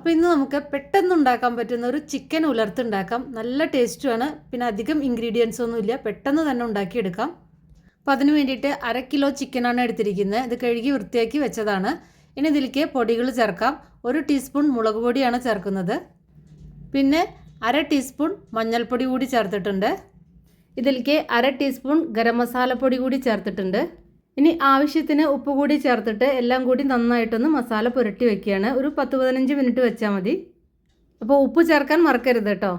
അപ്പോൾ ഇന്ന് നമുക്ക് പെട്ടെന്ന് ഉണ്ടാക്കാൻ പറ്റുന്ന ഒരു ചിക്കൻ ഉലർത്തുണ്ടാക്കാം. നല്ല ടേസ്റ്റുമാണ് പിന്നെ അധികം ഇൻഗ്രീഡിയൻസ് ഒന്നുമില്ല പെട്ടെന്ന് തന്നെ ഉണ്ടാക്കിയെടുക്കാം. അപ്പോൾ അതിന് വേണ്ടിയിട്ട് അര കിലോ ചിക്കനാണ് എടുത്തിരിക്കുന്നത്. ഇത് കഴുകി വൃത്തിയാക്കി വെച്ചതാണ്. ഇനി ഇതിലേക്ക് പൊടികൾ ചേർക്കാം. ഒരു ടീസ്പൂൺ മുളക് പൊടിയാണ് ചേർക്കുന്നത്. പിന്നെ അര ടീസ്പൂൺ മഞ്ഞൾപ്പൊടി കൂടി ചേർത്തിട്ടുണ്ട്. ഇതിലേക്ക് അര ടീസ്പൂൺ ഗരം മസാലപ്പൊടി കൂടി ചേർത്തിട്ടുണ്ട്. ഇനി ആവശ്യത്തിന് ഉപ്പ് കൂടി ചേർത്തിട്ട് എല്ലാം കൂടി നന്നായിട്ടൊന്ന് മസാല പുരട്ടി വെക്കുകയാണ്. ഒരു പത്ത് പതിനഞ്ച് മിനിറ്റ് വെച്ചാൽ മതി. അപ്പോൾ ഉപ്പ് ചേർക്കാൻ മറക്കരുത് കേട്ടോ.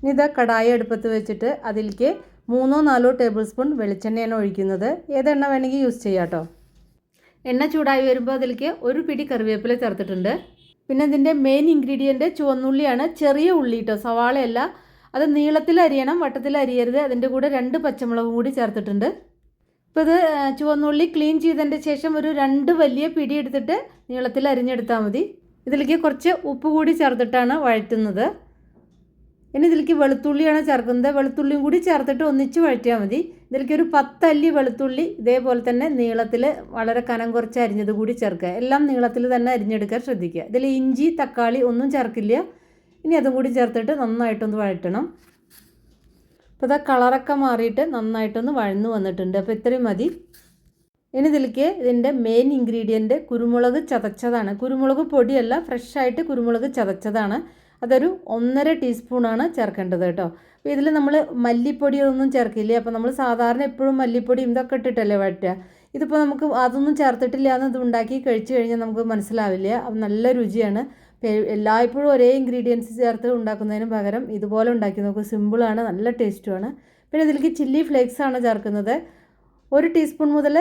ഇനി ഇതാ കടായി അടുപ്പത്ത് വെച്ചിട്ട് അതിലേക്ക് മൂന്നോ നാലോ ടേബിൾ സ്പൂൺ വെളിച്ചെണ്ണയാണ് ഒഴിക്കുന്നത്. ഏതെണ്ണ വേണമെങ്കിൽ യൂസ് ചെയ്യാം കേട്ടോ. എണ്ണ ചൂടായി വരുമ്പോൾ അതിലേക്ക് ഒരു പിടി കറിവേപ്പില ചേർത്തിട്ടുണ്ട്. പിന്നെ ഇതിന്റെ മെയിൻ ഇൻഗ്രീഡിയന്റ് ചുവന്നുള്ളിയാണ്. ചെറിയ ഉള്ളി കേട്ടോ സവാളയല്ല. അത് നീളത്തിൽ അരിയണം വട്ടത്തിൽ അരിയരുത്. അതിന്റെ കൂടെ രണ്ട് പച്ചമുളകും കൂടി ചേർത്തിട്ടുണ്ട്. ഇപ്പോൾ ഇത് ചുവന്നുള്ളി ക്ലീൻ ചെയ്തതിന്റെ ശേഷം ഒരു രണ്ട് വലിയ പിടി എടുത്തിട്ട് നീളത്തിൽ അരിഞ്ഞെടുത്താൽ മതി. ഇതിലേക്ക് കുറച്ച് ഉപ്പ് കൂടി ചേർത്തിട്ടാണ് വഴറ്റുന്നത്. ഇനി ഇതിലേക്ക് വെളുത്തുള്ളിയാണ് ചേർക്കുന്നത്. വെളുത്തുള്ളിയും കൂടി ചേർത്തിട്ട് ഒന്നിച്ച് വഴറ്റിയാൽ മതി. ഇതിലേക്ക് ഒരു പത്തല്ലി വെളുത്തുള്ളി ഇതേപോലെ തന്നെ നീളത്തിൽ വളരെ കനം കുറച്ച് അരിഞ്ഞത് കൂടി ചേർക്കുക. എല്ലാം നീളത്തിൽ തന്നെ അരിഞ്ഞെടുക്കാൻ ശ്രദ്ധിക്കുക. ഇതിൽ ഇഞ്ചി തക്കാളി ഒന്നും ചേർക്കില്ല. ഇനി അതും കൂടി ചേർത്തിട്ട് നന്നായിട്ടൊന്ന് വഴറ്റണം. അപ്പോൾ ഇതാ കളറൊക്കെ മാറിയിട്ട് നന്നായിട്ടൊന്ന് വഴന്നു വന്നിട്ടുണ്ട്. അപ്പോൾ ഇത്രയും മതി. ഇനി ഇതിലേക്ക് ഇതിന്റെ മെയിൻ ഇൻഗ്രീഡിയന്റ് കുരുമുളക് ചതച്ചതാണ്. കുരുമുളക് പൊടിയല്ല ഫ്രഷായിട്ട് കുരുമുളക് ചതച്ചതാണ്. അതൊരു ഒന്നര ടീസ്പൂണാണ് ചേർക്കേണ്ടത് കേട്ടോ. അപ്പോൾ ഇതിൽ നമ്മൾ മല്ലിപ്പൊടി അതൊന്നും ചേർക്കില്ല? അപ്പോൾ നമ്മൾ സാധാരണ എപ്പോഴും മല്ലിപ്പൊടിയും ഇതൊക്കെ ഇട്ടിട്ടല്ലേ വറ്റുക ഇതിപ്പോൾ നമുക്ക് അതൊന്നും ചേർത്തിട്ടില്ല എന്ന് ഇത് ഉണ്ടാക്കി കഴിച്ചു കഴിഞ്ഞാൽ നമുക്ക് മനസ്സിലാവില്ല. നല്ല രുചിയാണ്. എല്ലായ്പ്പോഴും ഒരേ ഇൻഗ്രീഡിയൻസ് ചേർത്ത് ഉണ്ടാക്കുന്നതിന് പകരം ഇതുപോലെ ഉണ്ടാക്കി നോക്കും. സിമ്പിളാണ് നല്ല ടേസ്റ്റുമാണ് പിന്നെ ഇതിലേക്ക് ചില്ലി ഫ്ലേക്സ് ആണ് ചേർക്കുന്നത്. ഒരു ടീസ്പൂൺ മുതൽ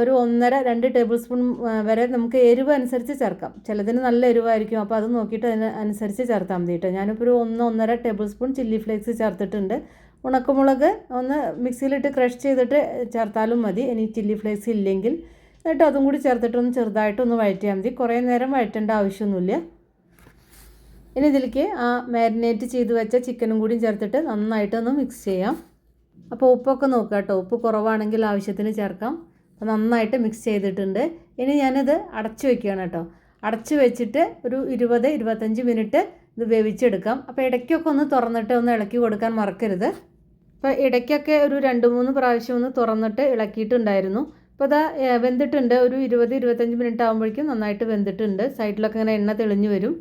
ഒരു ഒന്നര രണ്ട് ടേബിൾ സ്പൂൺ വരെ നമുക്ക് എരിവ് അനുസരിച്ച് ചേർക്കാം. ചിലതിന് നല്ല എരിവായിരിക്കും. അപ്പോൾ അത് നോക്കിയിട്ട് അതിന് അനുസരിച്ച് ചേർത്താൽ മതി കേട്ടോ ഞാനിപ്പോൾ ഒരു ഒന്ന് ഒന്നര ടേബിൾ സ്പൂൺ ചില്ലി ഫ്ലേക്സ് ചേർത്തിട്ടുണ്ട്. ഉണക്കമുളക് ഒന്ന് മിക്സിയിലിട്ട് ക്രഷ് ചെയ്തിട്ട് ചേർത്താലും മതി. ഇനി ചില്ലി ഫ്ലേക്സ് ഇല്ലെങ്കിൽ. എന്നിട്ട് അതും കൂടി ചേർത്തിട്ടൊന്ന് ചെറുതായിട്ടൊന്ന് വഴറ്റിയാൽ മതി. കുറേ നേരം വഴറ്റേണ്ട ആവശ്യമൊന്നുമില്ല. ഇനി ഇതിലേക്ക് ആ മാരിനേറ്റ് ചെയ്ത് വെച്ച ചിക്കനും കൂടി ചേർത്തിട്ട് നന്നായിട്ടൊന്ന് മിക്സ് ചെയ്യാം. അപ്പോൾ ഉപ്പൊക്കെ നോക്കുക കേട്ടോ. ഉപ്പ് കുറവാണെങ്കിൽ ആവശ്യത്തിന് ചേർക്കാം. അപ്പോൾ നന്നായിട്ട് മിക്സ് ചെയ്തിട്ടുണ്ട്. ഇനി ഞാനിത് അടച്ചു വെക്കുകയാണ് കേട്ടോ. അടച്ചു വെച്ചിട്ട് ഒരു ഇരുപത് ഇരുപത്തഞ്ച് മിനിറ്റ് ഇത് വേവിച്ചെടുക്കാം. അപ്പോൾ ഇടയ്ക്കൊക്കെ ഒന്ന് തുറന്നിട്ട് ഒന്ന് ഇളക്കി കൊടുക്കാൻ മറക്കരുത്. അപ്പോൾ ഇടയ്ക്കൊക്കെ ഒരു രണ്ട് മൂന്ന് പ്രാവശ്യം ഒന്ന് തുറന്നിട്ട് ഇളക്കിയിട്ടുണ്ടായിരുന്നു. അപ്പോൾ അതാ വെന്തിട്ടുണ്ട്. ഒരു ഇരുപത് ഇരുപത്തഞ്ച് മിനിറ്റ് ആകുമ്പോഴേക്കും നന്നായിട്ട് വെന്തിട്ടുണ്ട്. സൈഡിലൊക്കെ ഇങ്ങനെ എണ്ണ തെളിഞ്ഞു വരും.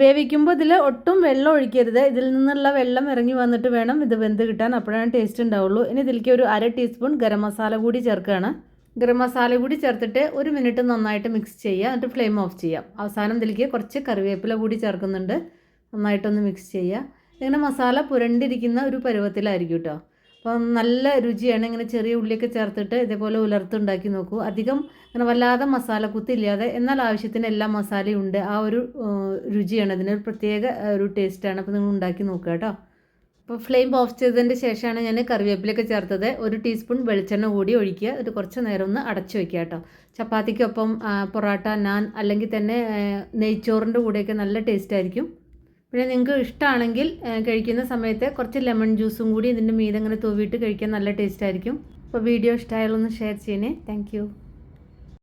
വേവിക്കുമ്പോൾ ഇതിൽ ഒട്ടും വെള്ളം ഒഴിക്കരുത്. ഇതിൽ നിന്നുള്ള വെള്ളം ഇറങ്ങി വന്നിട്ട് വേണം ഇത് വെന്ത് കിട്ടാൻ. അപ്പോഴാണ് ടേസ്റ്റ് ഉണ്ടാവുള്ളൂ. ഇനി ഇതിലേക്ക് ഒരു അര ടീസ്പൂൺ ഗരം മസാല കൂടി ചേർക്കുകയാണ്. ഗരം മസാല കൂടി ചേർത്തിട്ട് ഒരു മിനിറ്റ് നന്നായിട്ട് മിക്സ് ചെയ്യുക. എന്നിട്ട് ഫ്ലെയിം ഓഫ് ചെയ്യാം അവസാനം ഇതിലേക്ക് കുറച്ച് കറിവേപ്പില കൂടി ചേർക്കുന്നുണ്ട്. നന്നായിട്ടൊന്ന് മിക്സ് ചെയ്യുക. ഇങ്ങനെ മസാല പുരണ്ടിരിക്കുന്ന ഒരു പരുവത്തിലായിരിക്കും കേട്ടോ അപ്പം നല്ല രുചിയാണ് ഇങ്ങനെ ചെറിയ ഉള്ളിയൊക്കെ ചേർത്തിട്ട് ഇതേപോലെ ഉലർത്തുണ്ടാക്കി നോക്കൂ. അധികം അങ്ങനെ വല്ലാതെ മസാല കുത്തില്ലാതെ എന്നാൽ ആവശ്യത്തിന് എല്ലാ മസാലയും ഉണ്ട്. ആ ഒരു രുചിയാണ്. അതിനൊരു പ്രത്യേക ഒരു ടേസ്റ്റാണ് അപ്പോൾ നിങ്ങൾ ഉണ്ടാക്കി നോക്കുക കേട്ടോ. അപ്പോൾ ഫ്ലെയിം ഓഫ് ചെയ്തതിന്റെ ശേഷമാണ് ഞാൻ കറിവേപ്പിലൊക്കെ ചേർത്തത്. ഒരു ടീസ്പൂൺ വെളിച്ചെണ്ണ കൂടി ഒഴിക്കുക. എന്നിട്ട് കുറച്ച് നേരം ഒന്ന് അടച്ചു വയ്ക്കുക കേട്ടോ. ചപ്പാത്തിക്കൊപ്പം പൊറോട്ട നാൻ അല്ലെങ്കിൽ തന്നെ നെയ്ച്ചോറിന്റെ കൂടെയൊക്കെ നല്ല ടേസ്റ്റ് ആയിരിക്കും. പിന്നെ നിങ്ങൾക്ക് ഇഷ്ടമാണെങ്കിൽ കഴിക്കുന്ന സമയത്ത് കുറച്ച് ലെമൺ ജ്യൂസും കൂടി ഇതിന്റെ മീതെ അങ്ങനെ തൂവിയിട്ട് കഴിക്കാൻ നല്ല ടേസ്റ്റ് ആയിരിക്കും. അപ്പോൾ വീഡിയോ ഇഷ്ടമായാലൊന്ന് ഷെയർ ചെയ്യണേ. താങ്ക്